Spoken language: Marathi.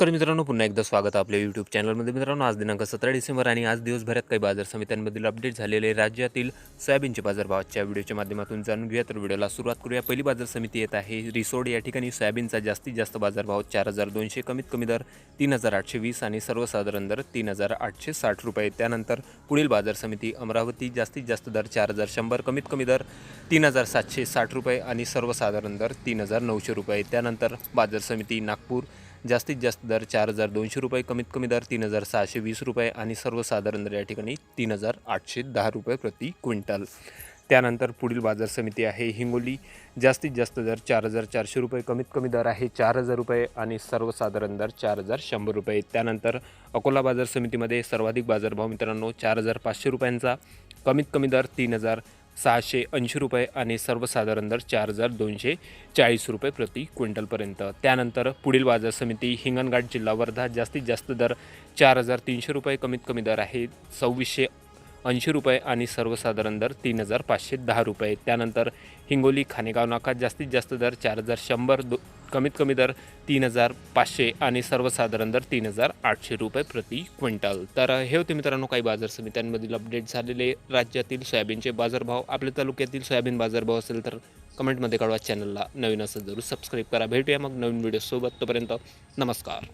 नमस्कार मित्रांनो पुन्हा एकदा स्वागत आपल्या यूट्यूब चॅनलमध्ये मित्रांनो आज दिनांक सतरा डिसेंबर आणि आज दिवसभरात काही बाजार समित्यांमधील अपडेट झालेले राज्यातील सोयाबीनचे बाजारभावाच्या व्हिडिओच्या माध्यमातून जाणून घेऊया. तर व्हिडिओला सुरुवात करूया. पहिली बाजार समिती येत आहे. रिसोड या ठिकाणी सोयाबीनचा जास्तीत जास्त बाजारभाव चार हजार दोनशे कमीत कमी दर तीन हजार आठशे वीस आणि सर्वसाधारण दर तीन हजार आठशे साठ रुपये. त्यानंतर पुढील बाजार समिती अमरावती जास्तीत जास्त दर चार हजार शंभर कमीत कमी दर तीन हजार सातशे साठ रुपये आणि सर्वसाधारण दर तीन हजार नऊशे रुपये. त्यानंतर बाजार समिती नागपूर जास्तीत जास्त दर चार हजार दोनशे रुपये कमीत कमी दर तीन हजार सहाशे वीस रुपये आणि सर्वसाधारण दर या ठिकाणी तीन हजार आठशे दहा रुपये प्रति क्विंटल. त्यानंतर पुढील बाजार समिती आहे हिंगोली. जास्तीत जास्त दर चार हजार चारशे रुपये कमीत कमी दर आहे चार हजार रुपये आणि सर्वसाधारण दर चार हजार शंभर रुपये. त्यानंतर अकोला बाजार समितीमध्ये सर्वाधिक बाजारभाव मित्रांनो चार हजार पाचशे रुपयांचा कमीत कमी दर तीन हजार सहाशे ऐंशी रुपये आणि सर्वसाधारण दर चार हजार दोनशे चाळीस रुपये प्रति क्विंटलपर्यंत. त्यानंतर पुढील बाजार समिती हिंगणघाट जिल्हा वर्धा जास्तीत जास्त दर चार हजार तीनशे रुपये कमीत कमी दर आहे सव्वीसशे ऐंशी रुपये आणि सर्वसाधारण दर तीन हजार पाचशे दहा रुपये. त्यानंतर हिंगोली खानेगाव नाका जास्तीत जास्त दर चार हजार शंभर दो कमीत कमी दर तीन हजार पाचशे आणि सर्वसाधारण दर तीन हजार आठशे रुपये प्रति क्विंटल. तर हे होते मित्रांनो काही बाजार समित्यांमधील अपडेट झालेले. राज्यातील सोयाबीनचे बाजारभाव आपल्या तालुक्यातील सोयाबीन बाजारभाव असेल तर कमेंटमध्ये कळवा. चॅनलला नवीन असेल जरूर सबस्क्राईब करा. भेटूया मग नवीन व्हिडिओसोबत तोपर्यंत नमस्कार.